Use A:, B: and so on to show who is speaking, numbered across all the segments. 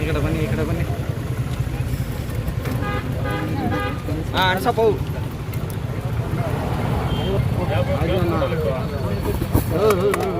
A: ఇక్కడ పని ఇక్కడ పని అనసపోవు Oh, oh, oh.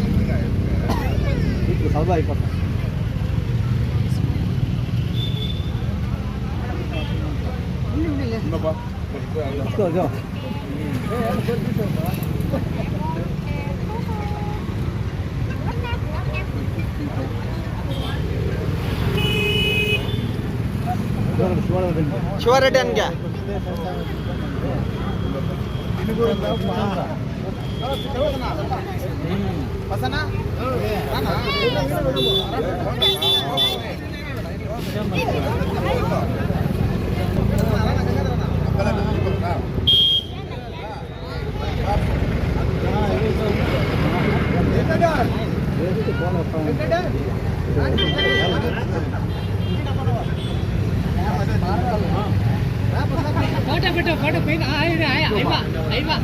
A: ಸಾವಿರದ ಇಪ್ಪತ್ತು ಶಿವರೆಡ್ಡಿ ಅನ್ಗೆ வசனா போட்டோ போட்டோ போட்டோ போய் ஆயிரம் ஆயிரம் ஐம்பா ஐம்பா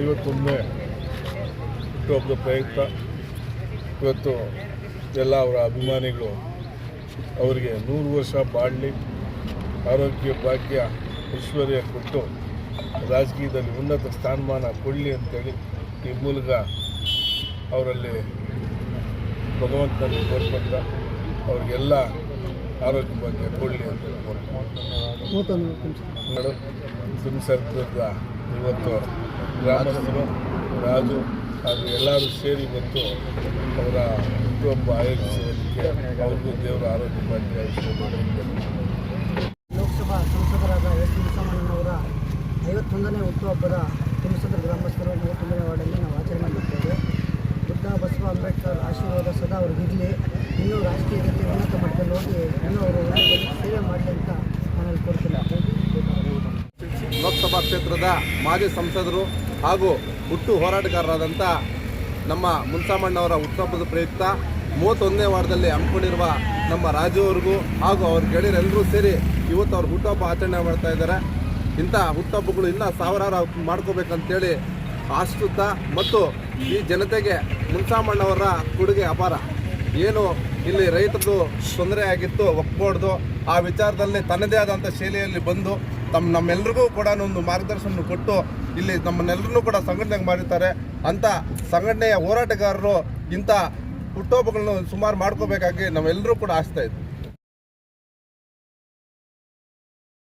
B: ಐವತ್ತೊಂದನೇ ಹುಟ್ಟುಹಬ್ಬದ ಪ್ರಯುಕ್ತ. ಇವತ್ತು ಎಲ್ಲ ಅವರ ಅಭಿಮಾನಿಗಳು, ಅವರಿಗೆ ನೂರು ವರ್ಷ ಬಾಳಲಿ, ಆರೋಗ್ಯ ಭಾಗ್ಯ ಐಶ್ವರ್ಯ ಕೊಟ್ಟು ರಾಜಕೀಯದಲ್ಲಿ ಉನ್ನತ ಸ್ಥಾನಮಾನ ಕೊಡಲಿ ಅಂತೇಳಿ ಈ ಮೂಲಕ ಅವರಲ್ಲಿ ಭಗವಂತನಲ್ಲಿ ಕೋರ್ಪಟ್ಟ ಅವ್ರಿಗೆಲ್ಲ ಆರೋಗ್ಯ ಬಗ್ಗೆ ಕೊಡಲಿ ಅಂತ ತುಮಸರ್ಪುರದ ಇವತ್ತು ಗ್ರಾಮಸ್ಥರು ರಾಜು ಅದು ಎಲ್ಲರೂ ಸೇರಿ ಬಂದು ಅವರ ಹುಟ್ಟುಹಬ್ಬ ಆಯೋಜಿಸೋದಕ್ಕೆ ಅವ್ರಿಗೂ ದೇವರ ಆರೋಗ್ಯ ಬಗ್ಗೆ ಲೋಕಸಭಾ ಸಂಸದರಾದ ಎಸ್ ನರಸಿಂಹಸ್ವಾಮಿಯವರ
C: ಐವತ್ತೊಂದನೇ ಹುಟ್ಟುಹಬ್ಬದ ತುಮಸೂರು ಗ್ರಾಮಸ್ಥರು ಮೂವತ್ತೊಂದನೇ ವಾರ್ಡಲ್ಲಿ ನಾವು ಆಚರಣೆ ಮಾಡುತ್ತೇವೆ ಬುದ್ಧ ಬಸವ ಅಂಬೇಡ್ಕರ್ ಆಶೀರ್ವಾದ ಸದಾ ಅವ್ರಿಗಿರಲಿ ಇನ್ನೂ ರಾಜಕೀಯದಲ್ಲಿ ಉನ್ನತ ಮಟ್ಟದಲ್ಲಿ ಹೋಗಿ ಇನ್ನೂ ಅವರು ಸೇವೆ ಮಾಡಲಿ ಅಂತ ನಾನು ಕೊಡ್ತೀನಿ
D: ಲೋಕಸಭಾ ಕ್ಷೇತ್ರದ ಮಾಜಿ ಸಂಸದರು ಹಾಗೂ ಹುಟ್ಟು ಹೋರಾಟಗಾರರಾದಂಥ ನಮ್ಮ ಮುನ್ಸಾಮಣ್ಣವರ ಹುಟ್ಟುಹಬ್ಬದ ಪ್ರಯುಕ್ತ ಮೂವತ್ತೊಂದನೇ ವಾರದಲ್ಲಿ ಹಮ್ಮಿಕೊಂಡಿರುವ ನಮ್ಮ ರಾಜು ಅವ್ರಿಗೂ ಹಾಗೂ ಅವ್ರ ಗೆಳೆಯರೆಲ್ಲರೂ ಸೇರಿ ಇವತ್ತು ಅವ್ರ ಹುಟ್ಟುಹಬ್ಬ ಆಚರಣೆ ಮಾಡ್ತಾ ಇದ್ದಾರೆ. ಇಂಥ ಹುಟ್ಟುಹಬ್ಬಗಳು ಇನ್ನೂ ಸಾವಿರಾರು ಮಾಡ್ಕೋಬೇಕಂತೇಳಿ ಆಶಿಸುತ್ತಾ ಮತ್ತು ಈ ಜನತೆಗೆ ಮುನ್ಸಾಮಣ್ಣವರ ಕೊಡುಗೆ ಅಪಾರ. ಏನು ಇಲ್ಲಿ ರೈತರದು ತೊಂದರೆ ಆಗಿತ್ತು ಒಪ್ಪಬಾರ್ದು ಆ ವಿಚಾರದಲ್ಲಿ ತನ್ನದೇ ಆದಂಥ ಶೈಲಿಯಲ್ಲಿ ಬಂದು ತಮ್ಮ ನಮ್ಮೆಲ್ರಿಗೂ ಕೂಡ ಒಂದು ಮಾರ್ಗದರ್ಶನ ಕೊಟ್ಟು ಇಲ್ಲಿ ನಮ್ಮನ್ನೆಲ್ಲರನ್ನೂ ಕೂಡ ಸಂಘಟನೆ ಮಾಡಿರ್ತಾರೆ. ಅಂತ ಸಂಘಟನೆಯ ಹೋರಾಟಗಾರರು ಇಂಥ ಹುಟ್ಟುಹಬ್ಬಗಳನ್ನು ಸುಮಾರು ಮಾಡ್ಕೋಬೇಕಾಗಿ ನಾವೆಲ್ಲರೂ ಕೂಡ ಆಸ್ತಾ ಇದ್ವಿ